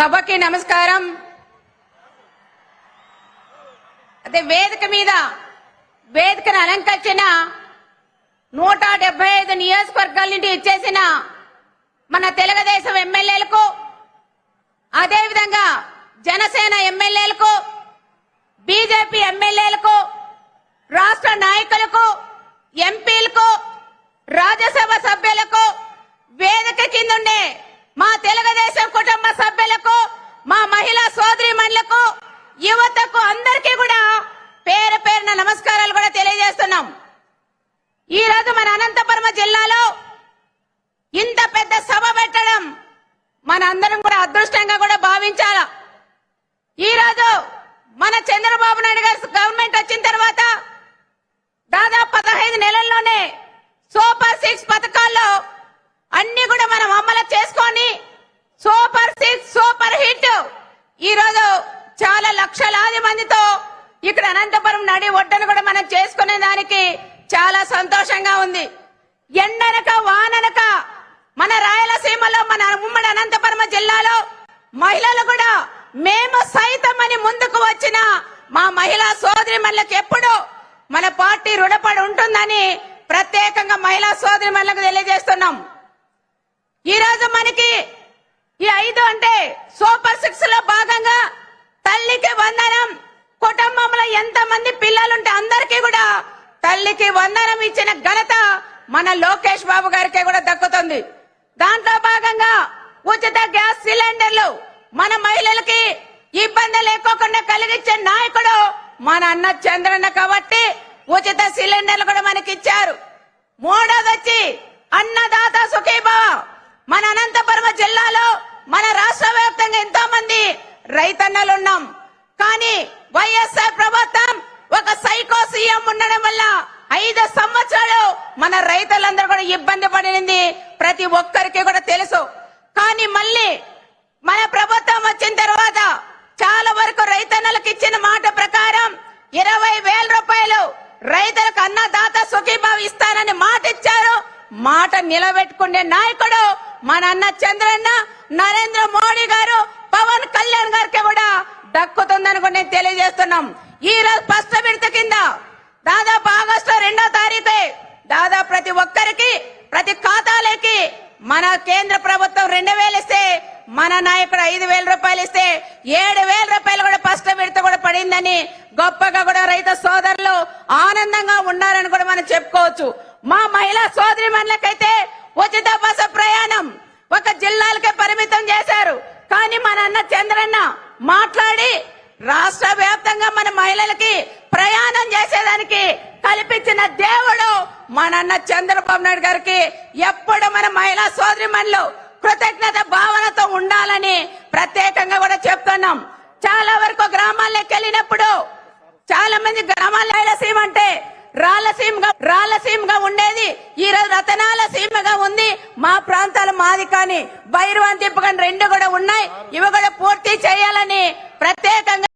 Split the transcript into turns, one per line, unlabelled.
సభకి నమస్కారం. అదే వేదిక మీద వేదికను అలంకరించిన నూట డెబ్బై ఐదు నియోజకవర్గాల నుండి ఇచ్చేసిన మన తెలుగుదేశం ఎమ్మెల్యేలకు అదేవిధంగా జనసేన ఎమ్మెల్యేలకు బీజేపీ ఎమ్మెల్యేలకు రాష్ట్ర నాయకులకు ఎంపీలకు రాజ్యసభ సభ్య వేదిక కిందుండే మా తెలుగుదేశం కుటుంబ సభ్యులకు మా మహిళా సోదరిమణులకు యువతకు అందరికీ కూడా పేరు నమస్కారాలు కూడా తెలియజేస్తున్నాం. ఈ రోజు మన అనంతపురం జిల్లాలో ఇంత పెద్ద సభ పెట్టడం మన అందరం కూడా అదృష్టంగా కూడా భావించాలా? ఈ రోజు మన చంద్రబాబు నాయుడు గారు గవర్నమెంట్ వచ్చిన తర్వాత దాదాపు పదహైదు నెలల్లోనే సూపర్ సిక్స్ పథకాల్లో అన్ని కూడా మనం అమలు చేసుకొని సూపర్ సిక్స్ సూపర్ హిట్. ఈ రోజు చాలా లక్షలాది మందితో ఇక్కడ అనంతపురం నడి ఒడ్డను కూడా మనం చేసుకునే దానికి చాలా సంతోషంగా ఉంది. ఎండనక వాననక మన రాయలసీమలో మన ఉమ్మడి అనంతపురం జిల్లాలో మహిళలు కూడా మేము సైతం అని ముందుకు వచ్చిన మా మహిళా సోదరి ఎప్పుడు మన పార్టీ రుణపడి ఉంటుందని ప్రత్యేకంగా మహిళా సోదరి తెలియజేస్తున్నాం. ఈ రోజు మనకి ఈ ఐదు అంటే సూపర్ సిక్స్లో భాగంగా తల్లికి వందనం కుటుంబంలో ఎంత మంది పిల్లలుంటే అందరికీ కూడా తల్లికి వందనం ఇచ్చిన ఘనత మన లోకేష్ బాబు గారికి కూడా దక్కుతుంది. దాంట్లో భాగంగా ఉచిత గ్యాస్ సిలిండర్లు మన మహిళలకి ఇబ్బంది లేకోకుండా కలిగించే నాయకుడు మన అన్న చంద్రన్న కాబట్టి ఉచిత సిలిండర్లు కూడా మనకి ఇచ్చారు మూడోది వచ్చి అన్నదాత సుఖీభావ. మన అనంతపురం జిల్లాలో మన రాష్ట్ర వ్యాప్తంగా ఎంతో మంది రైతన్నలు ఉన్నాం కానీ వైఎస్ఆర్ ప్రభుత్వం ఒక సైకో సీఎం ఉండడం వల్ల ఐదు సంవత్సరాలు మన రైతులందరూ కూడా ఇబ్బంది పడింది ప్రతి ఒక్కరికి కూడా తెలుసు. కానీ మళ్ళీ మన ప్రభుత్వం వచ్చిన తర్వాత చాలా వరకు రైతన్నలకు ఇచ్చిన మాట ప్రకారం ఇరవై వేల రూపాయలు రైతులకు అన్నదాత సుఖీభావ ఇస్తానని మాట ఇచ్చారు. మాట నిలబెట్టుకునే నాయకుడు మన అన్న చంద్రన్న నరేంద్ర మోడీ గారు పవన్ కళ్యాణ్ గారికి కూడా దక్కుతుందని కూడా నేను తెలియజేస్తున్నాం. ఈ రోజు స్పష్ట విడత కింద దాదాపు ఆగస్టు రెండో తారీఖే. దాదాపు ప్రతి ఒక్కరికి ప్రతి ఖాతాలకి మన కేంద్ర ప్రభుత్వం రెండు వేలు ఇస్తే మన నాయకుడు ఐదు వేల రూపాయలు ఇస్తే ఏడు వేల రూపాయలు కూడా ఫస్ట్ విడత కూడా పడిందని గొప్పగా కూడా రైతు సోదరులు ఆనందంగా ఉన్నారని కూడా మనం చెప్పుకోవచ్చు. మా మహిళా సోదరి మనలకైతే ఉచిత బస ప్రయాణం ఒక జిల్లాలకే పరిమితం చేశారు. కానీ మన అన్న చంద్రన్న మాట్లాడి రాష్ట్ర వ్యాప్తంగా మన మహిళలకి ప్రయాణం చేసేదానికి కల్పించిన దేవుడు మన అన్న చంద్రబాబు నాయుడు గారికి ఎప్పుడు మన మహిళా సోదరి కృతజ్ఞత భావనతో ఉండాలని ప్రత్యేకంగా కూడా చెప్తున్నాం. చాలా వరకు గ్రామాల్లోకి వెళ్ళినప్పుడు చాలా మంది గ్రామాల రాయలసీమ అంటే రాలసీమగా రాలసీమగా ఉండేది. ఈ రోజు రతనాల సీమగా ఉంది. మా ప్రాంతాలు మాది కానీ బైరువాన్ తిప్పకని రెండు కూడా ఉన్నాయి. ఇవి కూడా పూర్తి చేయాలని ప్రత్యేకంగా